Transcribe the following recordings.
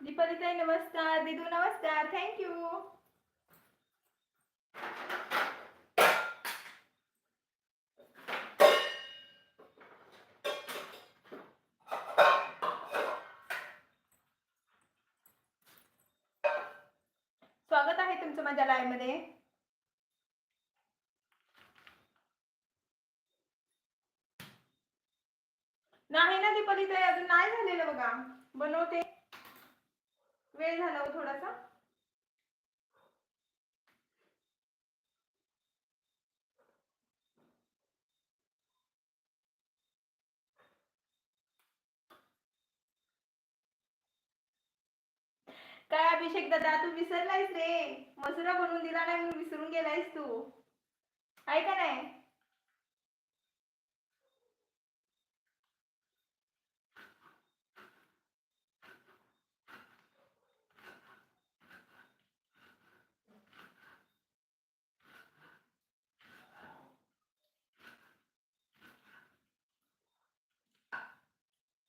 दीपालीताई नमस्कार. दिदू नमस्कार. थँक्यू स्वागत आहे तुमचं माझ्या लाईव्हमध्ये. नाही ना दीपालीताई अजून नाही झालेलं बघा. बनवते. वेळ झाला हो थोडासा. काय अभिषेक दादा तू विसरलायस रे? मसुरा बनवून दिला नाही म्हणून विसरून गेलायस तू. आहे का नाही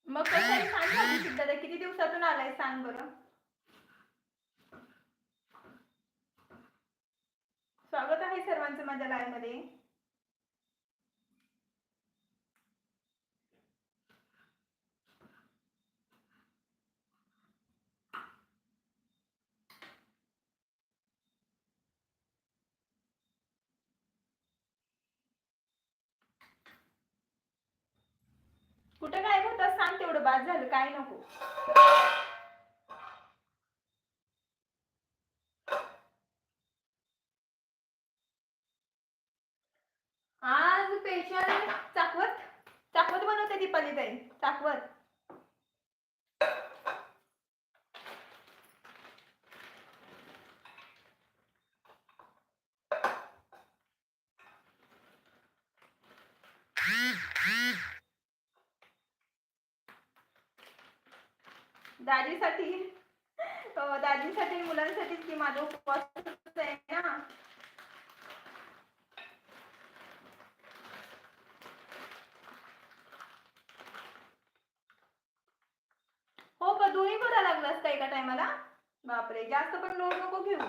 मग कसं आहे सांग ना अभिषेक दादा किती दिवसातून आलाय सांग बरं. स्वागत आहे सर्वांचं माझ्या लाईव्हमध्ये. कुठं काय होतं सांग तेवढं बाद झालं काय नको आज स्पेशल चाकवत चाकवत बनवते दीपाली ताई चाकवत दाजीसाठी दाजीसाठी मुलांसाठीच की माझा उपवास आहे ना हो का दोन्ही भरा मला बापरे जास्त पण लोड नको घेऊ.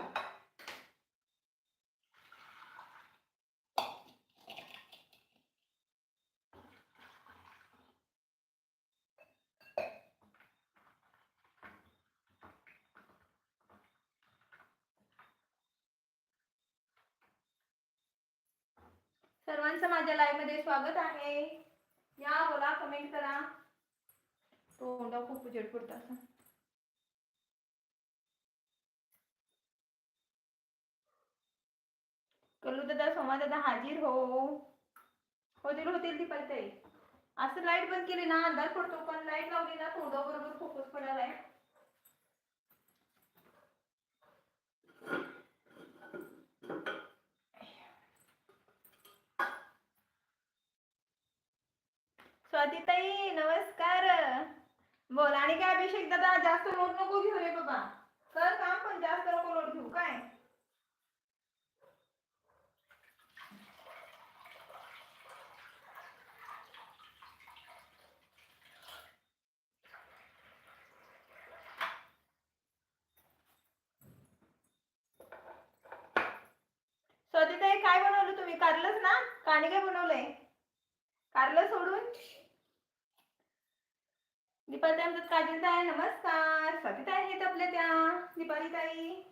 सर्वांचं माझ्या लाईव्हमध्ये स्वागत आहे. या बोला कमेंट करा. तोंडा खूप उजेड पडतो असं. कल्लू दादा सोमा दादा हाजीर हो. होतील होतील ती पाहिजे असं लाइट बंद केली ना अंधार पडतो पण लाइट लावली ना तोंडा बरोबर फोकस पडायला स्वातीताई नमस्कार. बोल आणि काय अभिषेक दादा जास्त लोड नको घेऊ रे बाबा. कर काम पण जास्त नको लोड घेऊ काय स्वातीताई काय बनवलं तुम्ही कारलंच ना? काने काय बनवलंय? कारलं सोडून? दीपाली ताई म्हणतात काजल ताई नमस्कार. स्वाती ताई आहेत आपल्या त्या. दीपाली ताई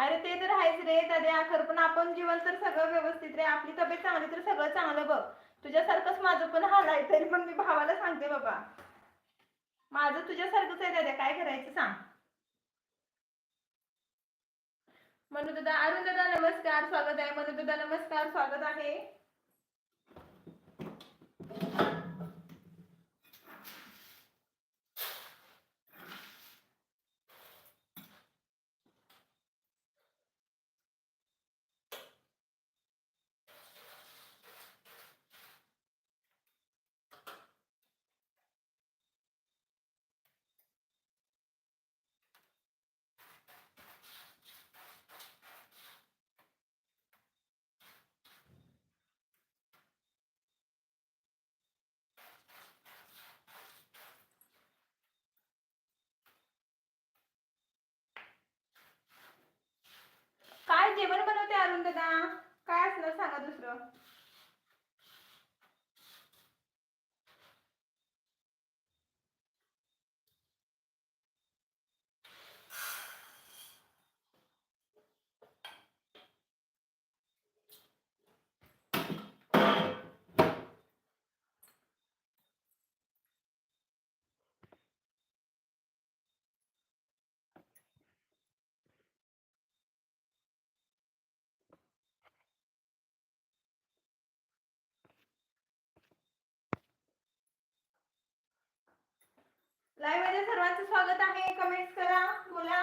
अरे ते तर आहेच रे दाद्या खरं पण आपण जीवन तर सगळं व्यवस्थित रे. आपली तब्येत चांगली तर सगळं चांगलं बघ. तुझ्यासारखंच माझं पण हाल आहे तरी पण मी भावाला सांगते बाबा. माझं तुझ्यासारखंच आहे दादा. काय करायचं सांग. मनु दादा अरुण दादा नमस्कार. स्वागत आहे. मनु दादा नमस्कार. स्वागत आहे. दादा काय असणार सांगा दुसरं. लाईव्हमध्ये सर्वांचं स्वागत आहे. कमेंट्स करा. बोला.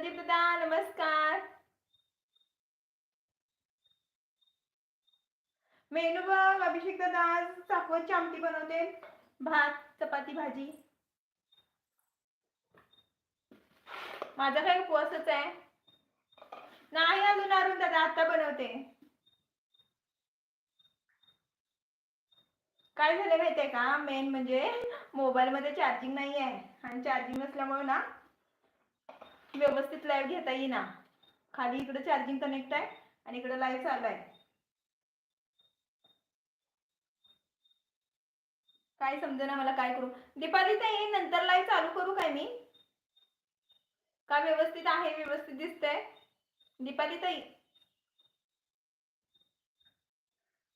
संदीप नमस्कार मेनू बघ अभिषेक दादा आज चाकवतची आमटी बनवते भात चपाती भाजी माझा काही उपवासच आहे नाही अजून अरुण दादा आता बनवते काय झालं माहितीये का मेन म्हणजे मोबाईल मध्ये चार्जिंग नाही आहे आणि चार्जिंग नसल्यामुळे ना व्यवस्थित लाईव्ह घेता येईना. खाली इकडे चार्जिंग कनेक्ट आहे आणि इकडे लाईव्ह चालू आहे. काय समजेना मला काय करू? दीपाली ताई नंतर लाईव्ह चालू करू काय मी? का व्यवस्थित आहे? व्यवस्थित दिसतंय. दीपाली ताई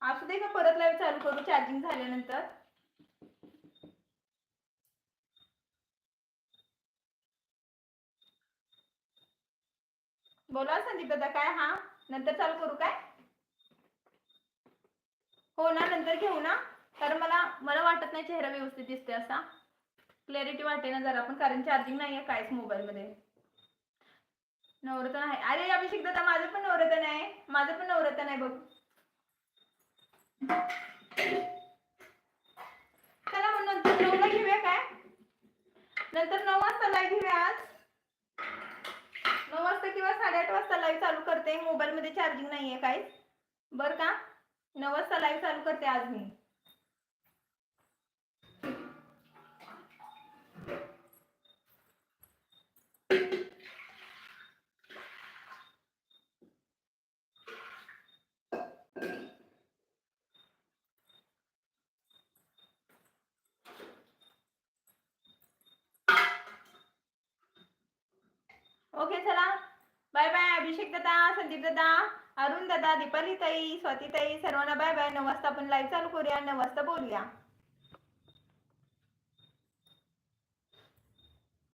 असू दे का परत लाईव्ह चालू करू? चार्जिंग झाल्यानंतर. बोला संदीप दादा काय? हा? नंतर चालू करू काय? हो ना नंतर घेऊ ना. कारण मला मला वाटत नाही चेहरा व्यवस्थित दिसते असा. क्लॅरिटी वाटे ना जरा पण कारण चार्जिंग नाही आहे कायच मोबाईल मध्ये. नवरत्न आहे. अरे अभिषेक दादा माझं पण नवरत्न आहे. माझं पण नवरत्न आहे बघ. चला मग नंतर नऊला घेऊया काय? नंतर नऊ वाजता लाईव्ह घेऊया आज. नऊ वाजता किंवा साडेआठ वाजता लाईव्ह चालू करते. मोबाईल मध्ये चार्जिंग नाहीये काय बर का? नऊ वाजता लाईव्ह चालू करते आज मी ओके चला बाय बाय अभिषेक दादा संदीप दादा अरुण दादा दीपाली ताई स्वाती ताई सर्वांना बाय बाय नऊ वाजता आपण लाईव्ह चालू करूया. नऊ वाजता बोलूया.